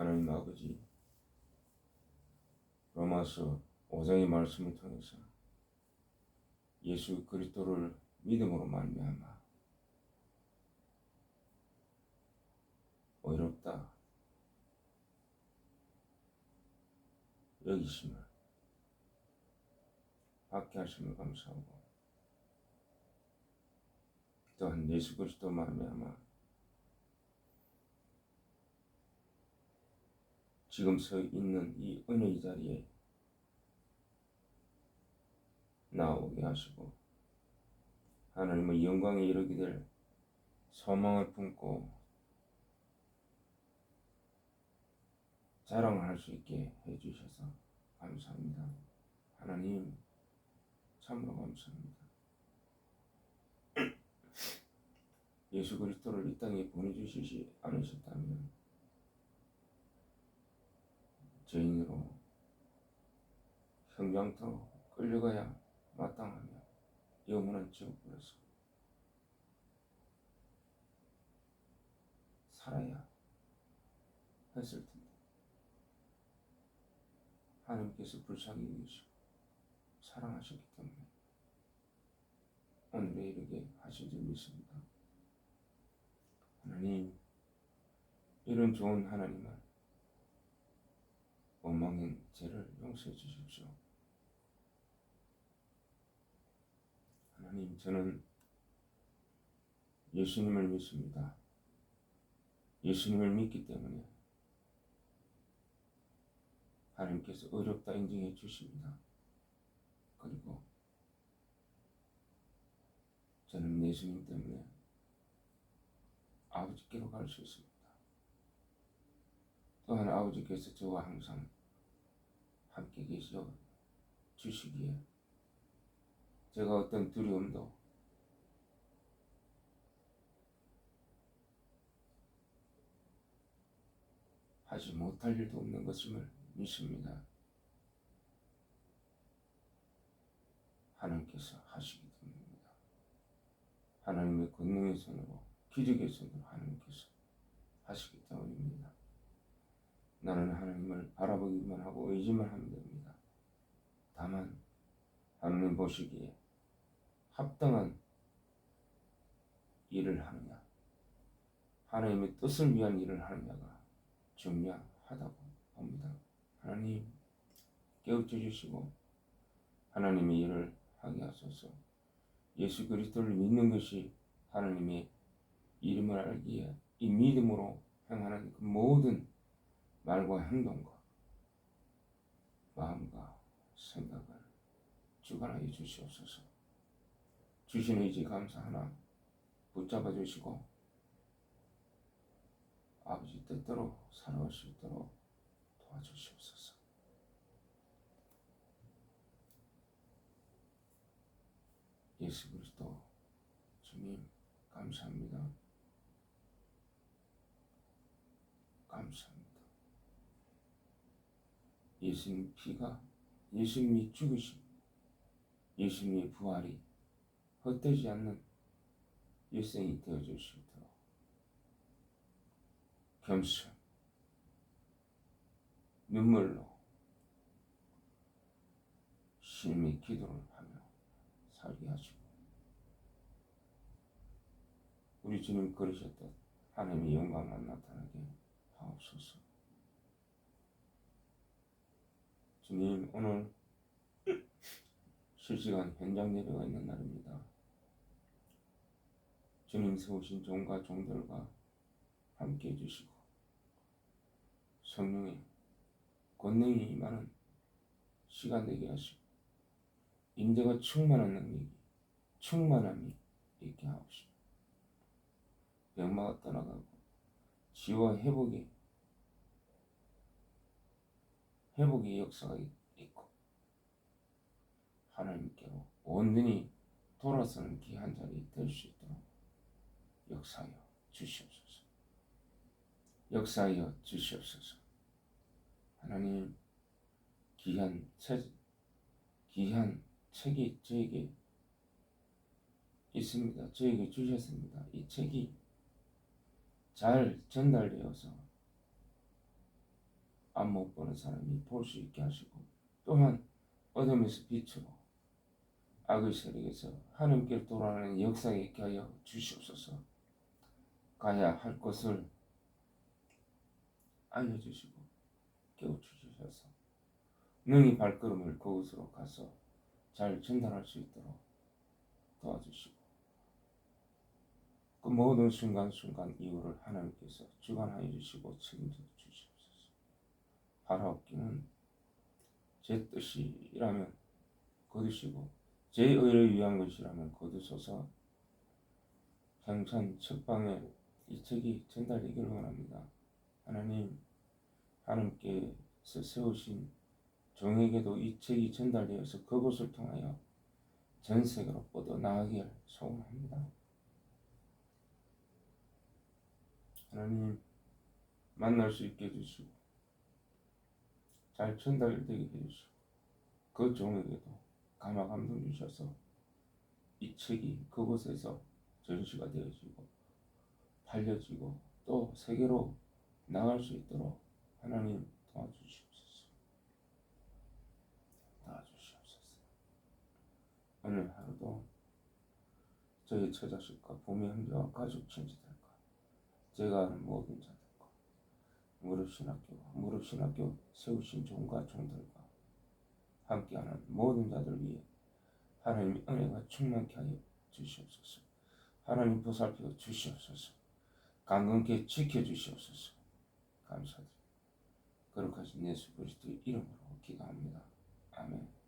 하나님 아버지 로마서 5장의 말씀을 통해서 예수 그리스도를 믿음으로 말미암아 어렵다 여기심을 받게 하심을 감사하고 또한 예수 그리스도 말미암아 지금 서 있는 이 은혜의 자리에 나오게 하시고 하나님의 영광에 이르게 될 소망을 품고 자랑을 할수 있게 해주셔서 감사합니다. 하나님 참으로 감사합니다. 예수 그리스도를 이 땅에 보내주시지 않으셨다면 죄인으로 형장터로 끌려가야 마땅하며 영원한 지옥불에서 살아야 했을 텐데 하나님께서 불쌍히 여기시고 사랑하셨기 때문에 오늘에 이르게 하신 줄 믿습니다. 하나님 이런 좋은 하나님을 원망인 죄를 용서해 주십시오. 하나님, 저는 예수님을 믿습니다. 예수님을 믿기 때문에 하나님께서 어렵다 인정해 주십니다. 그리고 저는 예수님 때문에 아버지께로 갈 수 있습니다. 또한 아버지께서 저와 항상 함께 계시어 주시기에 제가 어떤 두려움도 하지 못할 일도 없는 것임을 믿습니다. 하나님께서 하시기 때문입니다. 하나님의 권능의 손으로 기적의 손으로 하나님께서 하시기 때문입니다. 나는 하나님을 바라보기만 하고 의지만 하면 됩니다. 다만 하나님 보시기에 합당한 일을 하느냐, 하나님의 뜻을 위한 일을 하느냐가 중요하다고 봅니다. 하나님 깨우쳐 주시고 하나님의 일을 하게 하소서. 예수 그리스도를 믿는 것이 하나님의 이름을 알기에 이 믿음으로 행하는 그 모든 말과 행동과 마음과 생각을 주관하여 주시옵소서. 주신 의지 감사 하나 붙잡아 주시고 아버지 뜻대로 살아갈 수 있도록 도와주시옵소서. 예수 그리스도 주님. 감사합니다. 예수님 피가 예수님이 죽으심 예수님의 부활이 헛되지 않는 일생이 되어줄 수 있도록 겸손 눈물로 신의 기도를 하며 살게 하시고 우리 주님 그러셨듯 하나님의 영광만 나타나게 하옵소서. 주님 오늘 실시간 현장 예배가 있는 날입니다. 주님 세우신 종과 종들과 함께 해주시고 성령의 권능이 임하는 시간 되게 하시고 임재가 충만한 능력이 충만함이 있게 하옵시고 병마가 떠나가고 지와 회복이 회복의 역사가 있고 하나님께로 온전히 돌아서는 귀한 자리 될 수 있도록 역사하여 주시옵소서. 역사하여 주시옵소서. 하나님 귀한 책 귀한 책이 저에게 있습니다. 저에게 주셨습니다. 이 책이 잘 전달되어서 안 못 보는 사람이 볼 수 있게 하시고 또한 어둠에서 빛으로 악의 세력에서 하나님께 돌아가는 역사에 있게 하여 주시옵소서. 가야 할 것을 알려주시고 깨우쳐주셔서 능히 발걸음을 그곳으로 가서 잘 전달할 수 있도록 도와주시고 그 모든 순간순간 이유를 하나님께서 주관하여 주시고 책임져 주시옵소서 바라옵기는 제 뜻이라면 거두시고 제 의를 위한 것이라면 거두소서 향천 책방에 이 책이 전달되기를 원합니다. 하나님 하나님께서 세우신 종에게도 이 책이 전달되어서 그것을 통하여 전 세계로 뻗어 나가기를 소원합니다. 하나님 만날 수 있게 해주시고 잘 전달되게 해주시고 그 종에게도 감화 감동 주셔서 이 책이 그곳에서 전시가 되어지고 팔려지고 또 세계로 나갈 수 있도록 하나님 도와주시옵소서. 도와주시옵소서. 오늘 하루도 저희 처자식과 부모 형제와 가족 친지들과 제가 아는 모든 자들과 무릎 신학교와 무릎 신학교 세우신 종과 종들과 함께하는 모든 자들 위해 하나님 은혜가 충만케 하여 주시옵소서. 하나님 보살펴 주시옵소서. 강건케 지켜 주시옵소서. 감사드립니다. 거룩하신 예수 그리스도의 이름으로 기도합니다. 아멘.